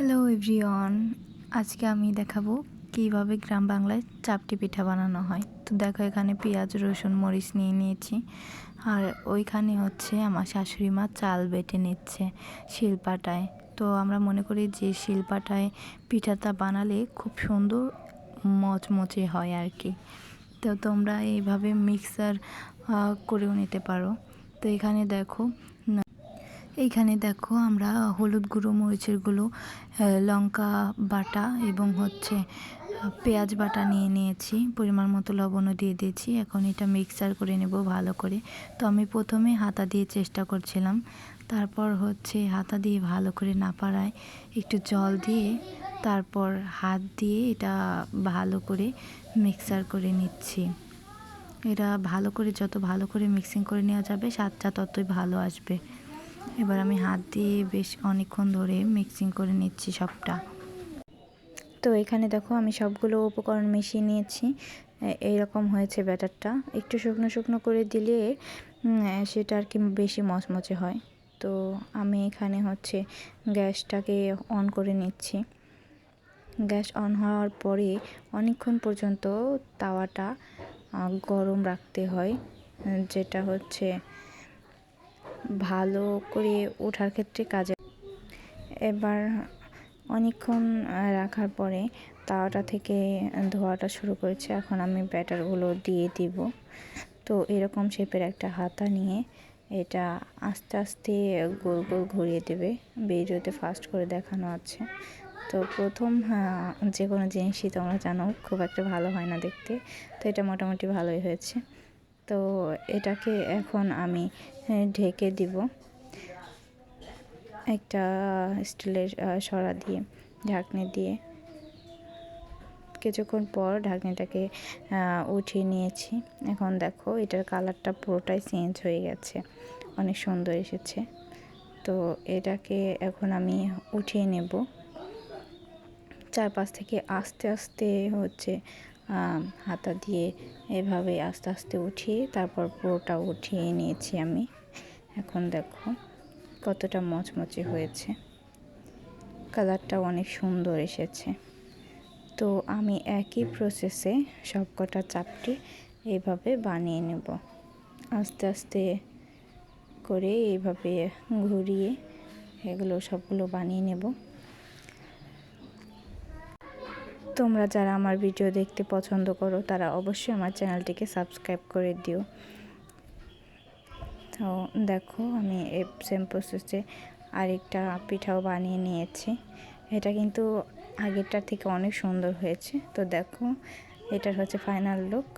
Hello everyone আজকে আমি দেখাবো কীভাবে গ্রাম বাংলায় চাপটি পিঠা বানানো হয়। তো দেখো, এখানে পেঁয়াজ, রসুন, মরিচ নিয়ে নিয়েছি। আর ওইখানে হচ্ছে আমার শাশুড়ি মা চাল বেটে নিচ্ছে শিলপাটায়। তো আমরা মনে করি যে শিলপাটায় পিঠাটা বানালে খুব সুন্দর মচমচে হয় আর কি। তো তোমরা এইভাবে মিক্সার করেও নিতে পারো। তো এখানে দেখো এইখানে দেখো আমরা হলুদ গুঁড়ো, মরিচের গুঁড়ো লঙ্কা বাটা এবং হচ্ছে পেঁয়াজ বাটা নিয়ে নিয়েছি। পরিমাণ মতো লবণও দিয়ে দিয়েছি। এখন এটা মিক্সার করে নেব ভালো করে। তো আমি প্রথমে হাতা দিয়ে চেষ্টা করছিলাম। তারপর হচ্ছে হাতা দিয়ে ভালো করে না পারায় একটু জল দিয়ে তারপর হাত দিয়ে এটা ভালো করে মিক্সার করে নিচ্ছি। এটা ভালো করে, যত ভালো করে মিক্সিং করে নেওয়া যাবে, স্বাদটা ততই ভালো আসবে। এবার আমি হাত দিয়ে বেশ অনেকক্ষণ ধরে মিক্সিং করে নিচ্ছি সবটা। তো এখানে দেখো আমি সবগুলো উপকরণ মিশিয়ে নিয়েছি। এইরকম হয়েছে ব্যাটারটা। একটু শুকনো শুকনো করে দিলে সেটা আর কি বেশি মচমচে হয়। তো আমি এখানে হচ্ছে গ্যাসটাকে অন করে নিচ্ছি। গ্যাস অন হওয়ার পরে অনেকক্ষণ পর্যন্ত তাওয়াটা গরম রাখতে হয়। যেটা হচ্ছে ভালো করে ওঠার ক্ষেত্রে কাজে এবার অনেকক্ষণ রাখার পরে তাওয়াটা থেকে ধোয়াটা শুরু করেছে। এখন আমি ব্যাটারগুলো দিয়ে দিব। তো এরকম শেপের একটা হাতা নিয়ে এটা আস্তে আস্তে গোল গোল ঘুরিয়ে দেবে। ভিডিওতে ফাস্ট করে দেখানো আছে। তো প্রথম যে কোনো জিনিসই তোমরা জানো, খুব একটা ভালো হয় না দেখতে। তো এটা মোটামুটি ভালোই হয়েছে। তো এটাকে এখন আমি ঢেকে দিব একটা স্টিলের সরা দিয়ে, ঢাকনি দিয়ে। কিছুক্ষণ পর ঢাকনিটাকে উঠিয়ে নিয়েছি। এখন দেখো এটার কালারটা পুরোটাই চেঞ্জ হয়ে গেছে, অনেক সুন্দর এসেছে। তো এটাকে এখন আমি উঠিয়ে নেব। চারপাশ থেকে আস্তে আস্তে হচ্ছে হাতা দিয়ে এভাবে আস্তে আস্তে উঠিয়ে তারপর পুরোটা উঠিয়ে নিয়েছি আমি। এখন দেখো কতটা মচমচে হয়েছে। কালারটা অনেক সুন্দর এসেছে। তো আমি একই প্রসেসে সবকটা চাপটি এইভাবে বানিয়ে নেব। আস্তে আস্তে করে এইভাবে ঘুরিয়ে এগুলো সবগুলো বানিয়ে নেব। তোমরা যারা আমার ভিডিও দেখতে পছন্দ করো, তারা অবশ্যই আমার চ্যানেলটিকে সাবস্ক্রাইব করে দিও। তো দেখো, আমি এ সেম প্রসেসে আরেকটা পিঠাও বানিয়ে নিয়েছি। এটা কিন্তু আগেরটার থেকে অনেক সুন্দর হয়েছে। তো দেখো, এটার হচ্ছে ফাইনাল লুক